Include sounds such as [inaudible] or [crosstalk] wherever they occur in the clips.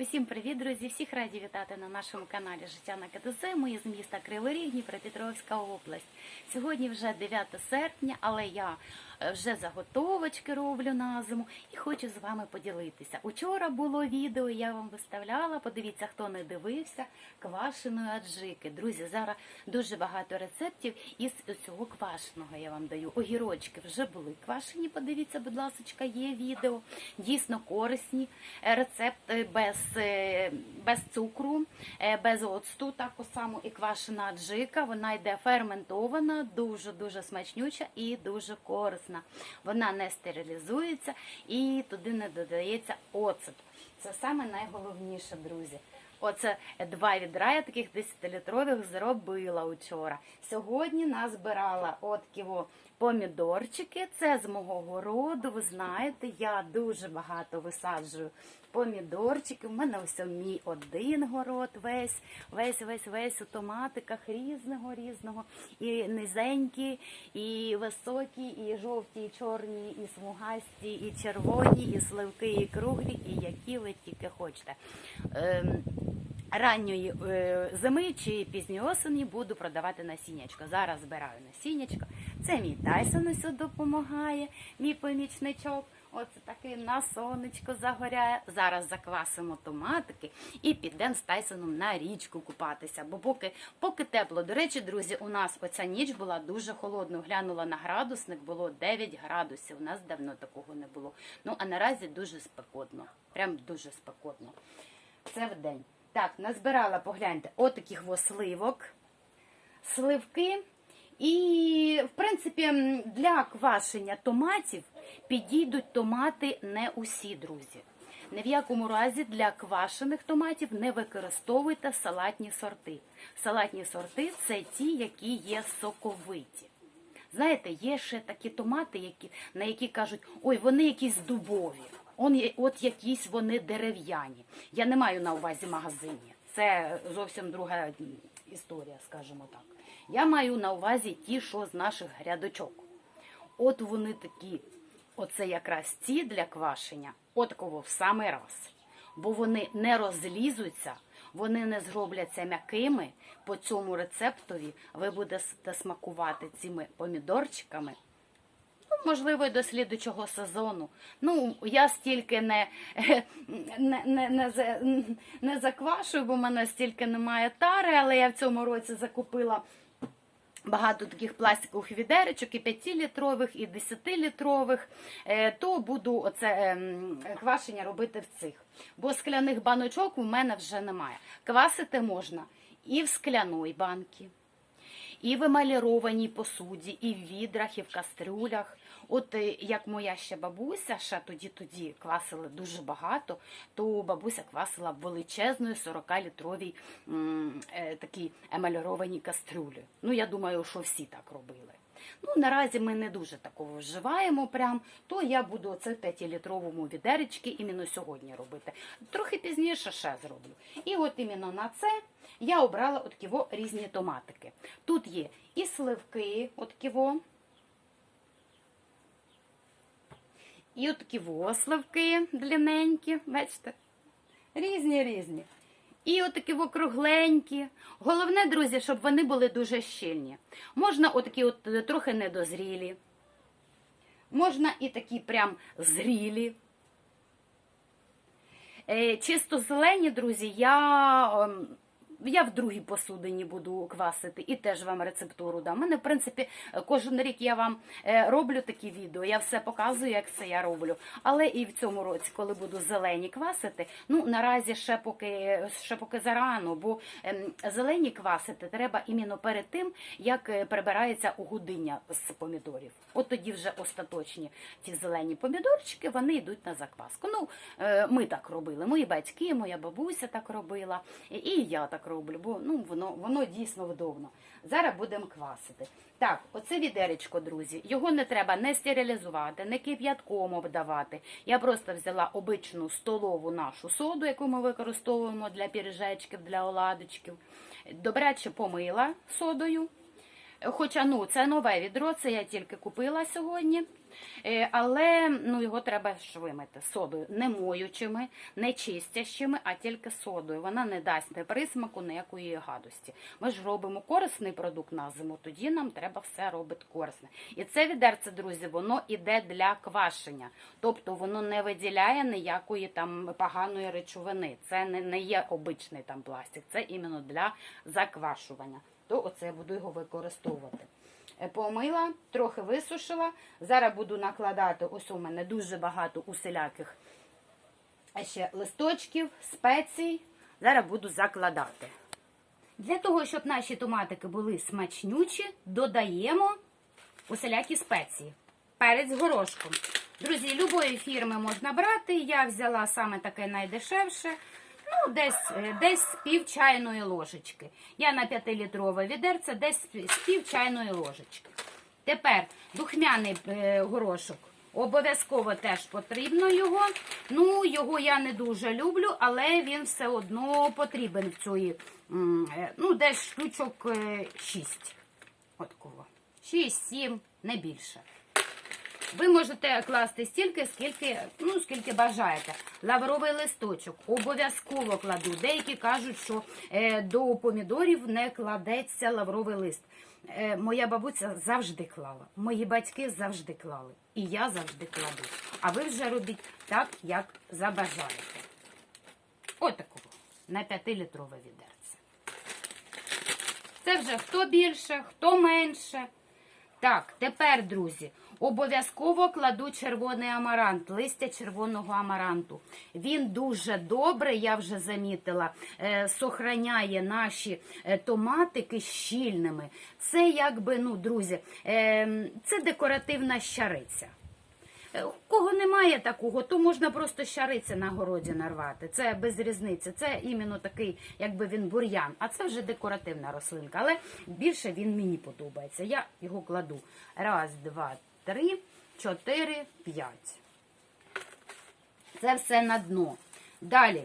Усім привіт, друзі! Всіх раді вітати на нашому каналі Життя на КТЗ. Ми з міста Кривий Ріг, область. Сьогодні вже 9 серпня, але я вже заготовочки роблю на зиму і хочу з вами поділитися. Учора було відео, я вам виставляла. Подивіться, хто не дивився, квашеної аджики. Друзі, зараз дуже багато рецептів із цього квашеного я вам даю. Огірочки вже були квашені. Подивіться, будь ласка, є відео. Дійсно корисні Е, рецепти без, е, без цукру, е, без оцту, таку саму і квашена аджика. Вона йде ферментована, дуже дуже смачнюча і дуже корисна. Вона не стерилізується і туди не додається оцет. Це саме найголовніше, друзі. Оце два відра я таких 10-літрових зробила вчора. Сьогодні назбирала от ківо помідорчики. Це з мого городу. Ви знаєте, я дуже багато висаджую помідорчиків. У мене ось мій один город, весь, весь, весь, весь у томатиках різного, різного. І низенькі, і високі, і жовті, і чорні, і смугасті, і червоні, і сливки, і круглі, і які ви тільки хочете. Ем, ранньої е, зими чи пізньої осені буду продавати насіннячко. Зараз збираю насіннячко. Це мій Тайсон допомагає, мій помічничок. Оце таки на сонечко загоряє. Зараз заквасимо томатики і підемо з Тайсоном на річку купатися. Бо поки, поки тепло. До речі, друзі, у нас оця ніч була дуже холодною. Глянула на градусник, було 9 градусів. У нас давно такого не було. Ну а наразі дуже спекотно. Прям дуже спекотно. Це в день. Так, назбирала, погляньте, отаких сливок, сливки. І, в принципі, для квашення томатів підійдуть томати не усі, друзі. Ні в якому разі для квашених томатів не використовуйте салатні сорти. Салатні сорти це ті, які є соковиті. Знаєте, є ще такі томати, які, на які кажуть, ой, вони якісь дубові, он, от якісь вони дерев'яні. Я не маю на увазі магазині. Це зовсім друга історія, скажімо так. Я маю на увазі ті, що з наших грядочок. От вони такі, оце якраз ці для квашення, от кого в самий раз. Бо вони не розлізуться, вони не зробляться м'якими. По цьому рецептові ви будете смакувати цими помідорчиками. Ну, можливо, і до слідучого сезону. Ну, я стільки не, [laughs] не, не, не, не заквашую, бо в мене стільки немає тари, але я в цьому році закупила багато таких пластикових відеречок, і 5-літрових, і 10-літрових, е, то буду оце ем, квашення робити в цих. Бо скляних баночок у мене вже немає. Квасити можна і в скляної банки, і в емалірованій посуді, і в відрах, і в кастрюлях. От е, як моя ще бабуся, ще тоді тоді квасила дуже багато, то бабуся квасила в величезної 40-літровій м, е, такій емалірованій кастрюлі. Ну, я думаю, що всі так робили. Ну, наразі ми не дуже такого вживаємо прям, то я буду оце в 5-літровому відеречки іменно сьогодні робити. Трохи пізніше ще зроблю. І от іменно на це я обрала от ківо різні томатики. Тут є і сливки, от ківо, і от такі восливки длинненькі, бачите? Різні різні. І отакі округленькі. Головне, друзі, щоб вони були дуже щільні. Можна отакі от е, трохи недозрілі. Можна і такі прям зрілі. Е, Чисто зелені, друзі, я, ем, я в другій посудині буду квасити і теж вам рецептуру дам. Мене, в принципі, кожен рік я вам е, роблю такі відео, я все показую, як це я роблю. Але і в цьому році, коли буду зелені квасити, ну наразі ще поки, ще поки зарано, бо ем, зелені квасити треба іменно перед тим, як е, прибирається угодиння з помідорів. От тоді вже остаточні ці зелені помідорчики, вони йдуть на закваску. Ну, е, ми так робили, мої батьки, моя бабуся так робила, і- я так роблю, бо ну, воно, воно дійсно вдобно. Зараз будемо квасити. Так, оце відеречко, друзі. Його не треба не стерилізувати, не кип'ятком обдавати. Я просто взяла обичну столову нашу соду, яку ми використовуємо для піріжечків, для оладочків. Добряче помила содою. Хоча ну це нове відро, це я тільки купила сьогодні. Е, Але ну його треба ж вимити содою, не моючими, не чистящими, а тільки содою. Вона не дасть не присмаку, ніякої гадості. Ми ж робимо корисний продукт на зиму, тоді нам треба все робити корисне. І це відерце, друзі, воно іде для квашення, тобто воно не виділяє ніякої там поганої речовини. Це не, не є обичний там пластик, це іменно для заквашування. То оце я буду його використовувати. Е, Помила, трохи висушила. Зараз буду накладати, ось у мене дуже багато усіляких ще листочків, спецій. Зараз буду закладати. Для того, щоб наші томатики були смачнючі, додаємо усілякі спеції. Перець горошком. Друзі, любої фірми можна брати. Я взяла саме таке найдешевше. Ну, десь, е, десь з пів чайної ложечки. Я на 5-літрове відерце, десь з пів чайної ложечки. Тепер духмяний е, горошок. Обов'язково теж потрібно його. Ну, його я не дуже люблю, але він все одно потрібен в цій, е, ну, десь штучок 6. От кого. 6-7, не більше. Ви можете класти стільки, скільки, ну, скільки бажаєте. Лавровий листочок обов'язково кладу. Деякі кажуть, що е, до помідорів не кладеться лавровий лист. Е, моя бабуся завжди клала, мої батьки завжди клали. І я завжди кладу. А ви вже робіть так, як забажаєте. Отакого. На 5-літрове відерце. Це вже хто більше, хто менше. Так, тепер, друзі, обов'язково кладу червоний амарант, листя червоного амаранту. Він дуже добре, я вже замітила, е, сохраняє наші е, томатики щільними. Це якби, ну, друзі, е, це декоративна щариця. Кого немає такого, то можна просто щариці на городі нарвати. Це без різниці. Це іменно такий, якби він бур'ян. А це вже декоративна рослинка. Але більше він мені подобається. Я його кладу. Раз, два, три, чотири, п'ять. Це все на дно. Далі.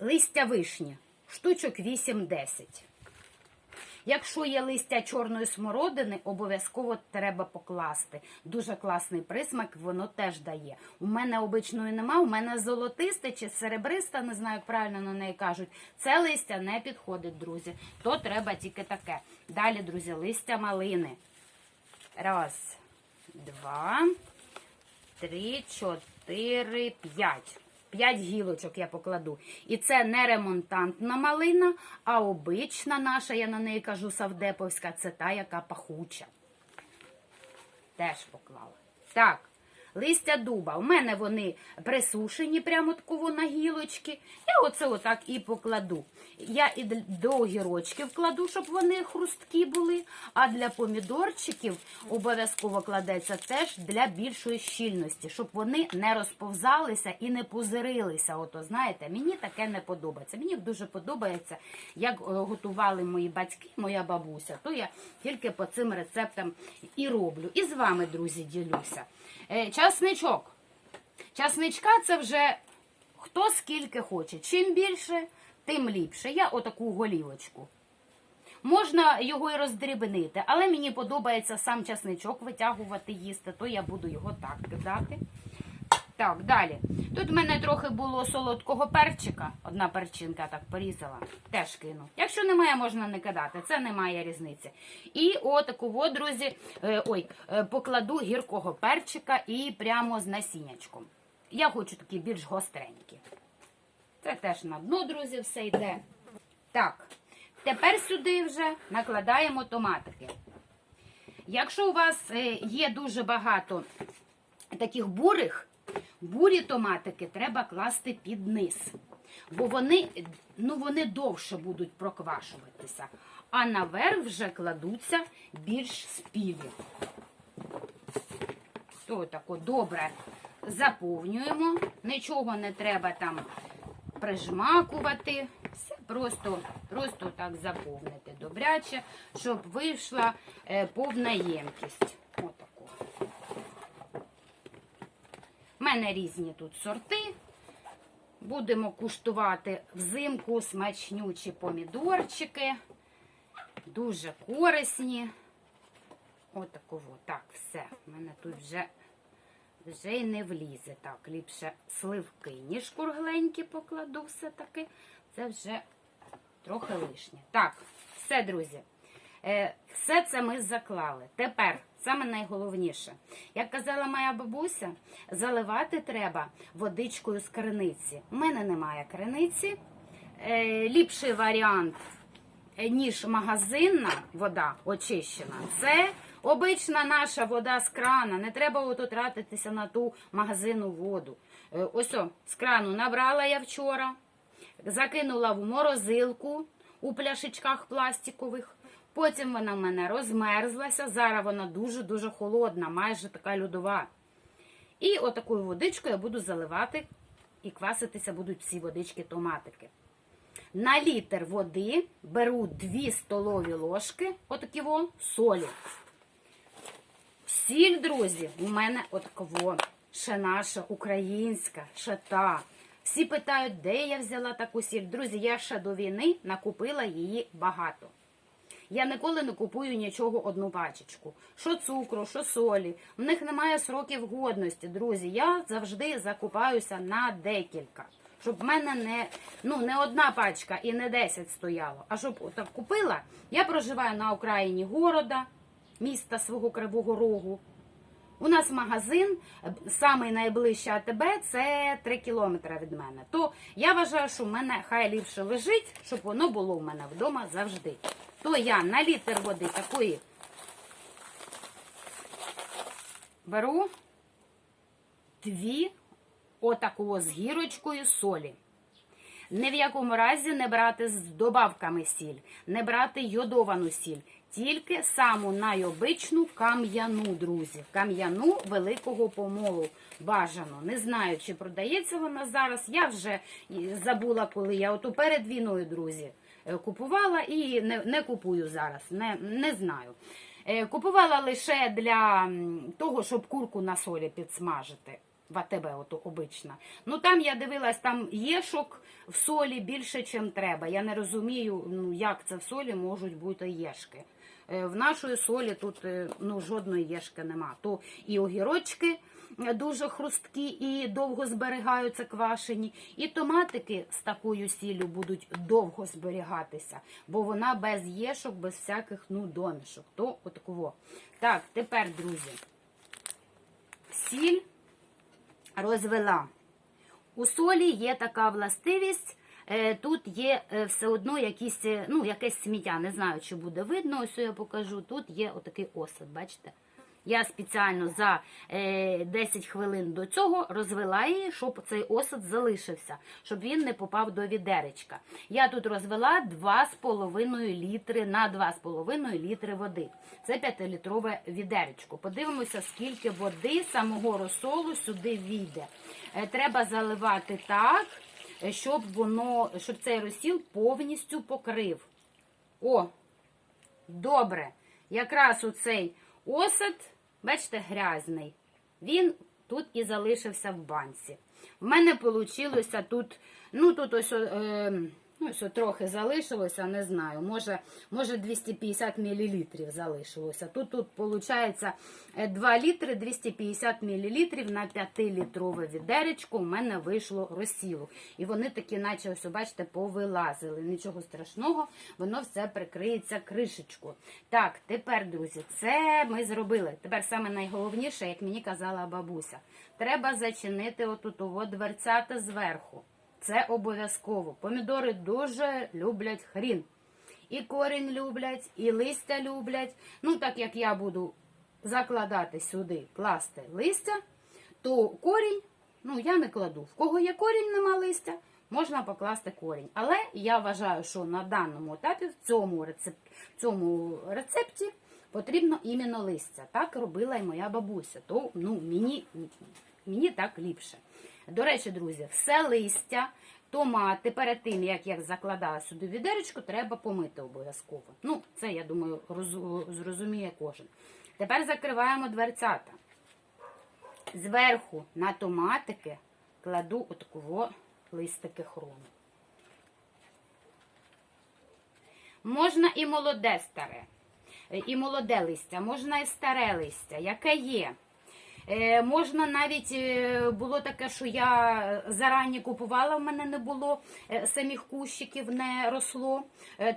Листя вишні. Штучок 8-10. Якщо є листя чорної смородини, обов'язково треба покласти. Дуже класний присмак, воно теж дає. У мене обичної нема, у мене золотисте чи серебриста, не знаю, як правильно на неї кажуть. Це листя не підходить, друзі. То треба тільки таке. Далі, друзі, листя малини. Раз, два, три, чотири, п'ять. П'ять гілочок я покладу. І це не ремонтантна малина, а обична наша, я на неї кажу савдеповська, це та, яка пахуча. Теж поклала. Так, листя дуба. У мене вони присушені прямо таково на гілочки. Я оце отак і покладу. Я і до огірочків кладу, щоб вони хрусткі були. А для помідорчиків обов'язково кладеться теж для більшої щільності, щоб вони не розповзалися і не пузирилися. Ото знаєте, мені таке не подобається. Мені дуже подобається, як е, готували мої батьки, моя бабуся. То я тільки по цим рецептам і роблю. І з вами, друзі, ділюся. Е, Часничок. Часничка це вже хто скільки хоче. Чим більше, тим ліпше. Я отаку голівочку. Можна його і роздрібнити, але мені подобається сам часничок витягувати, їсти, то я буду його так кидати. Так, далі. Тут в мене трохи було солодкого перчика. Одна перчинка так порізала. Теж кину. Якщо немає, можна не кидати. Це немає різниці. І отаку, друзі, е, ой, е, покладу гіркого перчика і прямо з насіннячком. Я хочу такі більш гостренькі. Це теж на дно, друзі, все йде. Так, тепер сюди вже накладаємо томатики. Якщо у вас е, є дуже багато таких бурих, бурі томатики треба класти під низ. Бо вони, ну, вони довше будуть проквашуватися. А наверх вже кладуться більш спілі. То тако добре заповнюємо. Нічого не треба там прижмакувати. Все просто, просто так заповнити добряче, щоб вийшла е, повна ємкість. Отако. У мене різні тут сорти. Будемо куштувати взимку смачнючі помідорчики. дуже корисні. Отаково. Так, все. У мене тут вже, вже й не влізе. Так, ліпше сливки, ніж кругленькі покладу все-таки. Це вже трохи лишнє. Так, все, друзі. Е, все це ми заклали. Тепер саме найголовніше. Як казала моя бабуся, заливати треба водичкою з криниці. У мене немає криниці. Е, ліпший варіант, е, ніж магазинна вода очищена, це обична наша вода з крана. Не треба ото тратитися на ту магазинну воду. Е, ось о, з крану набрала я вчора закинула в морозилку у пляшечках пластикових. Потім вона в мене розмерзлася. Зараз вона дуже-дуже холодна, майже така льодова. І отакою водичкою я буду заливати і кваситися будуть ці водички томатики. На літр води беру 2 столові ложки отакого солі. Сіль, друзі, у мене отаково, ще наша українська, ще та. Всі питають, де я взяла таку сіль. Друзі, я ще до війни накупила її багато. Я ніколи не купую нічого одну пачечку. Що цукру, що солі. В них немає сроків годності, друзі. Я завжди закупаюся на декілька. Щоб в мене не, ну, не одна пачка і не 10 стояло. А щоб отак купила, я проживаю на окраїні города, міста свого Кривого Рогу. У нас магазин, самий найближчий АТБ, це 3 кілометри від мене. То я вважаю, що в мене хай ліпше лежить, щоб воно було в мене вдома завжди. То я на літр води такої беру дві отакого з гірочкою солі. Ні в якому разі не брати з добавками сіль, не брати йодовану сіль, тільки саму найобичну кам'яну, друзі. Кам'яну великого помолу бажано. Не знаю, чи продається вона зараз. Я вже забула, коли я ото перед війною, друзі, купувала і не, не купую зараз. Не, не знаю. Е, Купувала лише для того, щоб курку на солі підсмажити. В АТБ, ото обична. Ну там я дивилась, там єшок в солі більше, ніж треба. Я не розумію, ну як це в солі можуть бути єшки. Е, В нашої солі тут е, ну, жодної єшки нема. То і огірочки е, дуже хрусткі і довго зберігаються квашені, і томатики з такою сіллю будуть довго зберігатися, бо вона без єшок, без всяких ну, домішок. То отакого. Так, тепер, друзі, сіль розвела. У солі є така властивість. Е, Тут є е, все одно якісь, е, ну, якесь сміття. Не знаю, чи буде видно. Ось я покажу. Тут є отакий осад, бачите? Я спеціально за е, 10 хвилин до цього розвела її, щоб цей осад залишився, щоб він не попав до відеречка. Я тут розвела 2,5 літри на 2,5 літри води. Це 5-літрове відеречко. Подивимося, скільки води самого розсолу сюди війде. Треба заливати так, щоб воно, щоб цей розсіл повністю покрив. О, добре. Якраз оцей осад, бачите, грязний. Він тут і залишився в банці. В мене вийшло тут, ну тут ось. Е, Ну, що трохи залишилося, не знаю. Може, може 250 мл залишилося. Тут, тут виходить 2 літри 250 мл на 5-літрове відеречко у мене вийшло розсілу. І вони такі, наче, ось, бачите, повилазили. Нічого страшного, воно все прикриється кришечку. Так, тепер, друзі, це ми зробили. Тепер саме найголовніше, як мені казала бабуся, треба зачинити отут дверцята зверху. Це обов'язково. Помідори дуже люблять хрін. І корінь люблять, і листя люблять. Ну, так як я буду закладати сюди, класти листя, то корінь, ну, я не кладу. В кого є корінь, нема листя, можна покласти корінь. Але я вважаю, що на даному етапі, в цьому, рецеп... в цьому рецепті, потрібно іменно листя. Так робила і моя бабуся. То ну, мені, мені так ліпше. До речі, друзі, все листя, томати перед тим, як я закладаю сюди відеречку, треба помити обов'язково. Ну, це, я думаю, зрозуміє кожен. Тепер закриваємо дверцята. Зверху на томатики кладу отакого листики хрону. Можна і молоде старе, і молоде листя, можна і старе листя, яке є. Е, можна навіть е, було таке, що я зарані купувала, в мене не було е, самих кущиків, не росло,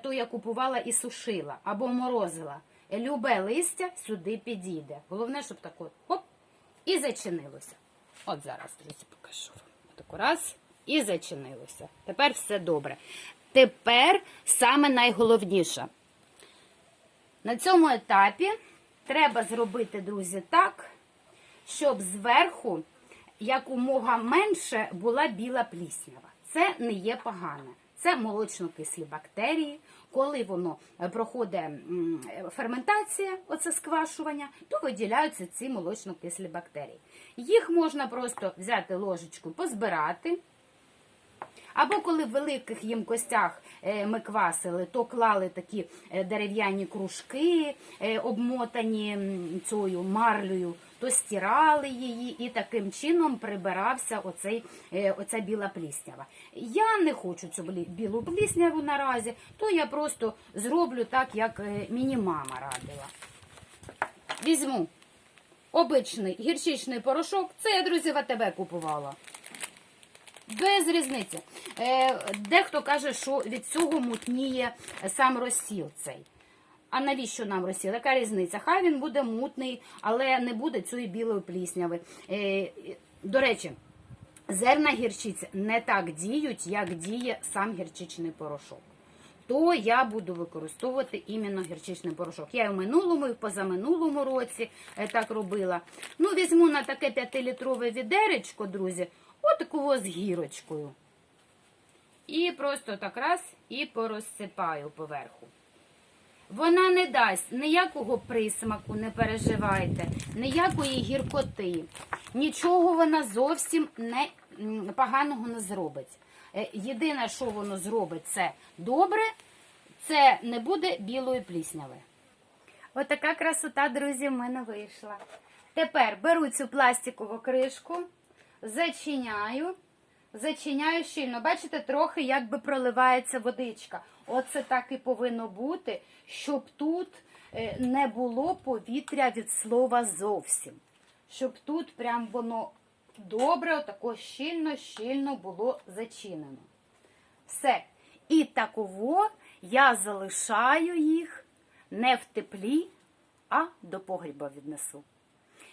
то я купувала і сушила або морозила. Любе листя сюди підійде. Головне, щоб так от хоп, і зачинилося. От зараз, друзі, покажу вам. Отаку раз і зачинилося. Тепер все добре. Тепер саме найголовніше. На цьому етапі треба зробити, друзі, так, щоб зверху якомога менше була біла пліснява. Це не є погане. Це молочно-кислі бактерії. Коли воно е, проходить е, ферментація, оце сквашування, то виділяються ці молочно-кислі бактерії. Їх можна просто взяти ложечку, позбирати. Або коли в великих ємкостях е, ми квасили, то клали такі дерев'яні кружки, обмотані цією марлею, то стирали її і таким чином прибирався оцей, е, оця біла пліснява. Я не хочу цю білу плісняву наразі, то я просто зроблю так, як е, мені мама радила. Візьму обичний гірчичний порошок, це я, друзі, в АТБ купувала. Без різниці. Е, дехто каже, що від цього мутніє сам розсіл цей. А навіщо нам розсіл? Яка різниця? Хай він буде мутний, але не буде цієї білої плісняви. Е, до речі, зерна гірчиці не так діють, як діє сам гірчичний порошок. То я буду використовувати іменно гірчичний порошок. Я і в минулому, і в позаминулому році е, так робила. Ну, візьму на таке 5-літрове відеречко, друзі, отаку з гірочкою. І просто так раз і порозсипаю поверху. Вона не дасть ніякого присмаку, не переживайте, ніякої гіркоти. Нічого вона зовсім не поганого не зробить. Е, Єдине, що воно зробить, це добре, це не буде білої плісняви. Отака красота, друзі, в мене вийшла. Тепер беру цю пластикову кришку, зачиняю, зачиняю щільно. Бачите, трохи якби проливається водичка. Оце так і повинно бути, щоб тут е, не було повітря від слова зовсім. Щоб тут прям воно добре, отако щільно-щільно було зачинено. Все. І таково я залишаю їх не в теплі, а до погріба віднесу.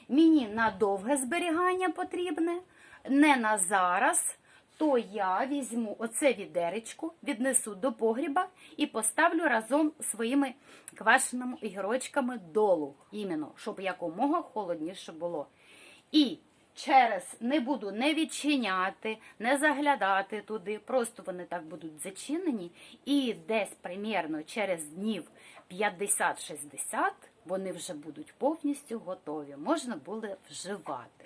Мені на довге зберігання потрібне, не на зараз, то я візьму оце відеречко, віднесу до погріба і поставлю разом своїми квашеними огірочками долу, іменно, щоб якомога холодніше було. І через не буду не відчиняти, не заглядати туди, просто вони так будуть зачинені. І десь примірно через днів 50-60 вони вже будуть повністю готові. Можна буде вживати.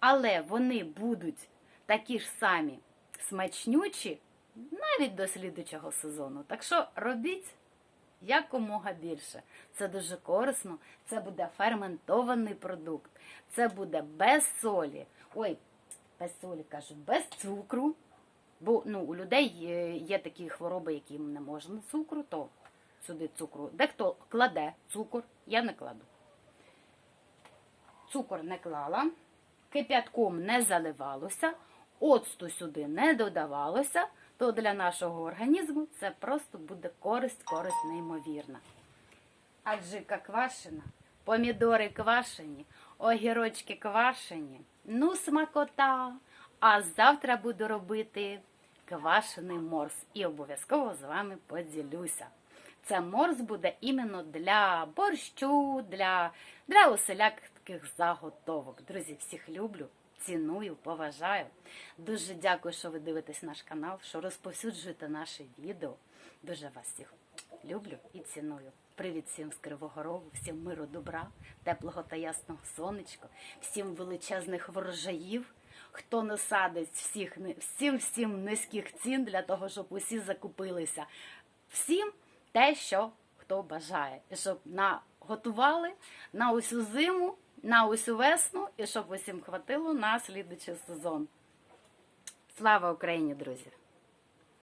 Але вони будуть такі ж самі смачнючі навіть до слідучого сезону. Так що робіть якомога більше. Це дуже корисно, це буде ферментований продукт, це буде без солі. Ой, без солі кажу, без цукру. Бо ну, у людей є, такі хвороби, яким не можна цукру, то сюди цукру. Дехто кладе цукор, я не кладу. Цукор не клала, кип'ятком не заливалося, оцту сюди не додавалося, то для нашого організму це просто буде користь, користь неймовірна. Аджика квашена, помідори квашені, огірочки квашені. Ну, смакота! А завтра буду робити квашений морс і обов'язково з вами поділюся. Це морс буде іменно для борщу, для, для усіляких заготовок. Друзі, всіх люблю, ціную, поважаю. Дуже дякую, що ви дивитесь наш канал, що розповсюджуєте наші відео. Дуже вас всіх люблю і ціную. Привіт всім з Кривого Рогу, всім миру, добра, теплого та ясного сонечка, всім величезних врожаїв. Хто не садить всіх всім всім низьких цін для того, щоб усі закупилися. Всім те, що хто бажає, щоб наготували на усю зиму, на усю весну, і щоб усім хватило на слідуючий сезон. Слава Україні, друзі!